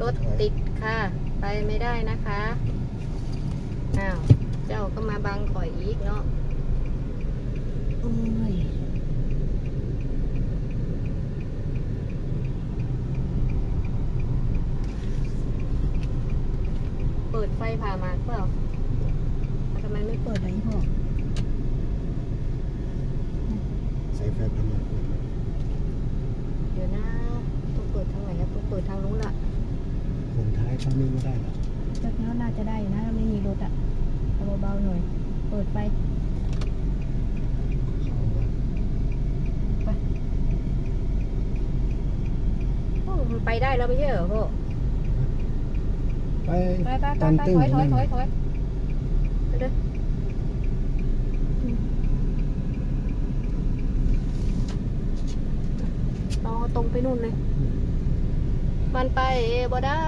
รถติดค่ะ ไปไม่ได้นะคะ อ้าว เจ้าก็มาบังข่อยอีกเนาะโอ้ยเปิดไฟผ่ามาเปล่าแล้วทำไมไม่เปิดอะไรหอกใส่ไฟพันธุ์เดี๋ยวนะต้องเปิดทางไหนอะต้องเปิดทางนู้นละผม ท้ายเขานี่ไม่ได้หรอกจากนั้นน่าจะได้อยู่นะถ้าไม่มีรถอะเอาเบาๆหน่อย เปิดไปเขาว่าโอ้มันไปได้แล้วไม่ใช่เหรอพ่อไปไปไปไปตันไปตึ้งถอยถอยถอยนั่นถอยไปเลยเราตรงไปนู่นเลย มันไปบ่ได้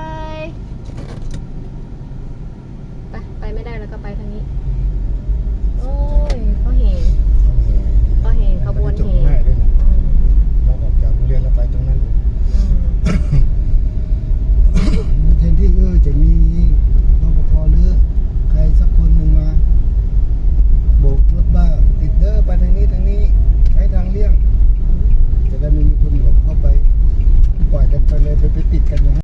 ได้แล้วก็ไปทางนี้ โอ้ยเขาเห็นเขาเห็นขบวนเห็นเราออกจากโรงเรียนแล้วไปตรงนั้นแทนที่เออจะมี